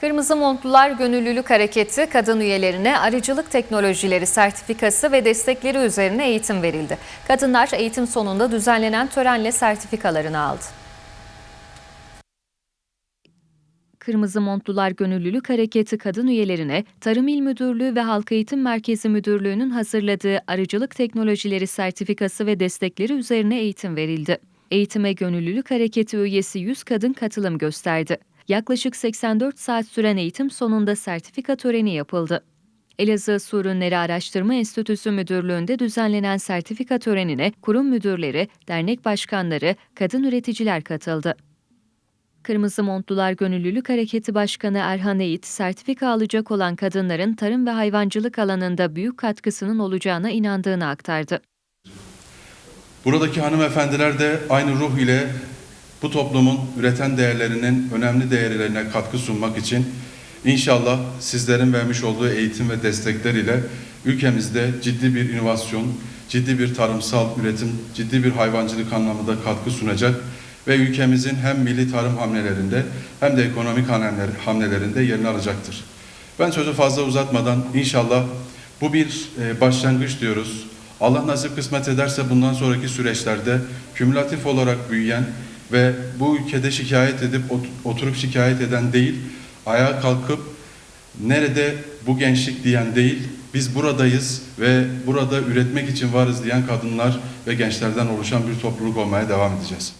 Kırmızı Montlular Gönüllülük Hareketi kadın üyelerine arıcılık teknolojileri sertifikası ve destekleri üzerine eğitim verildi. Kadınlar eğitim sonunda düzenlenen törenle sertifikalarını aldı. Kırmızı Montlular Gönüllülük Hareketi kadın üyelerine Tarım İl Müdürlüğü ve Halk Eğitim Merkezi Müdürlüğü'nün hazırladığı arıcılık teknolojileri sertifikası ve destekleri üzerine eğitim verildi. Eğitime Gönüllülük Hareketi üyesi 100 kadın katılım gösterdi. Yaklaşık 84 saat süren eğitim sonunda sertifika töreni yapıldı. Elazığ Su Ürünleri Araştırma Enstitüsü Müdürlüğü'nde düzenlenen sertifika törenine kurum müdürleri, dernek başkanları, kadın üreticiler katıldı. Kırmızı Montlular Gönüllülük Hareketi Başkanı Erhan Eğit, sertifika alacak olan kadınların tarım ve hayvancılık alanında büyük katkısının olacağına inandığını aktardı. Buradaki hanımefendiler de aynı ruh ile bu toplumun üreten değerlerinin önemli değerlerine katkı sunmak için inşallah sizlerin vermiş olduğu eğitim ve destekler ile ülkemizde ciddi bir inovasyon, ciddi bir tarımsal üretim, ciddi bir hayvancılık anlamında katkı sunacak ve ülkemizin hem milli tarım hamlelerinde hem de ekonomik hamleler- hamlelerinde yerini alacaktır. Ben sözü fazla uzatmadan inşallah bu bir e, başlangıç diyoruz. Allah nasip kısmet ederse bundan sonraki süreçlerde kümülatif olarak büyüyen ve bu ülkede şikayet edip ot- oturup şikayet eden değil, ayağa kalkıp nerede bu gençlik diyen değil, biz buradayız ve burada üretmek için varız diyen kadınlar ve gençlerden oluşan bir topluluk olmaya devam edeceğiz.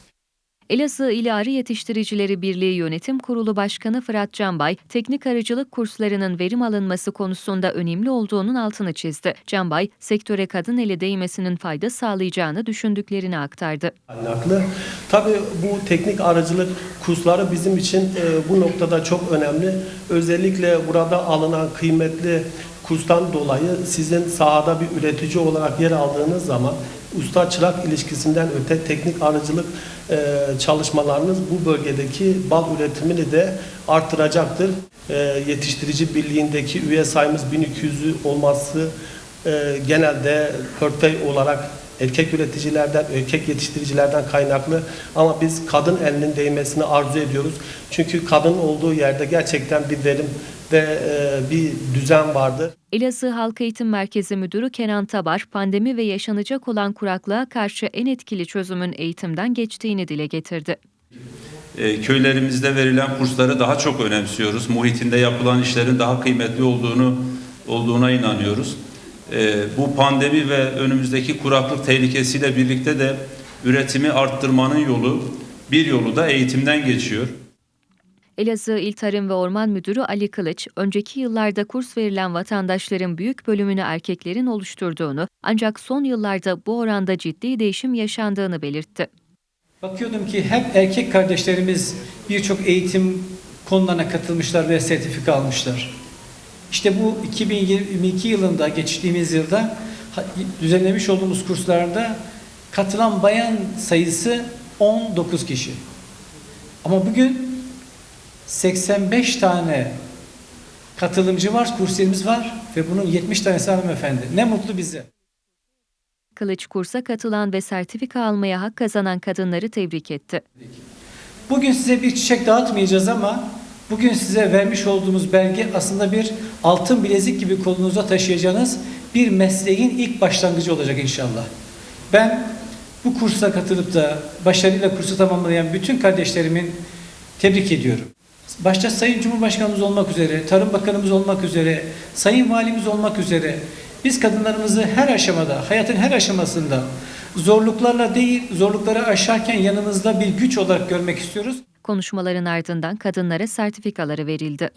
Elazığ İl Arı Yetiştiricileri Birliği Yönetim Kurulu Başkanı Fırat Canbay, teknik arıcılık kurslarının verim alınması konusunda önemli olduğunun altını çizdi. Canbay, sektöre kadın eli değmesinin fayda sağlayacağını düşündüklerini aktardı. kaynaklı. Tabii bu teknik aracılık kursları bizim için e, bu noktada çok önemli. Özellikle burada alınan kıymetli kurstan dolayı sizin sahada bir üretici olarak yer aldığınız zaman usta çırak ilişkisinden öte teknik arıcılık e, çalışmalarınız bu bölgedeki bal üretimini de artıracaktır. E, yetiştirici birliğindeki üye sayımız 1200'ü olması e, genelde portföy olarak erkek üreticilerden, erkek yetiştiricilerden kaynaklı ama biz kadın elinin değmesini arzu ediyoruz. Çünkü kadın olduğu yerde gerçekten bir verim ve e, bir düzen vardır. Elazığ Halk Eğitim Merkezi Müdürü Kenan Tabar, pandemi ve yaşanacak olan kuraklığa karşı en etkili çözümün eğitimden geçtiğini dile getirdi. E, köylerimizde verilen kursları daha çok önemsiyoruz. Muhitinde yapılan işlerin daha kıymetli olduğunu olduğuna inanıyoruz. E, bu pandemi ve önümüzdeki kuraklık tehlikesiyle birlikte de üretimi arttırmanın yolu bir yolu da eğitimden geçiyor. Elazığ İl Tarım ve Orman Müdürü Ali Kılıç, önceki yıllarda kurs verilen vatandaşların büyük bölümünü erkeklerin oluşturduğunu ancak son yıllarda bu oranda ciddi değişim yaşandığını belirtti. Bakıyordum ki hep erkek kardeşlerimiz birçok eğitim konularına katılmışlar ve sertifika almışlar. İşte bu 2022 yılında geçtiğimiz yılda düzenlemiş olduğumuz kurslarda katılan bayan sayısı 19 kişi. Ama bugün 85 tane katılımcı var, kursiyerimiz var ve bunun 70 tanesi hanımefendi. Ne mutlu bize. Kılıç kursa katılan ve sertifika almaya hak kazanan kadınları tebrik etti. Bugün size bir çiçek dağıtmayacağız ama bugün size vermiş olduğumuz belge aslında bir altın bilezik gibi kolunuza taşıyacağınız bir mesleğin ilk başlangıcı olacak inşallah. Ben bu kursa katılıp da başarıyla kursu tamamlayan bütün kardeşlerimin tebrik ediyorum. Başta Sayın Cumhurbaşkanımız olmak üzere, Tarım Bakanımız olmak üzere, Sayın Valimiz olmak üzere biz kadınlarımızı her aşamada, hayatın her aşamasında zorluklarla değil, zorlukları aşarken yanımızda bir güç olarak görmek istiyoruz. Konuşmaların ardından kadınlara sertifikaları verildi.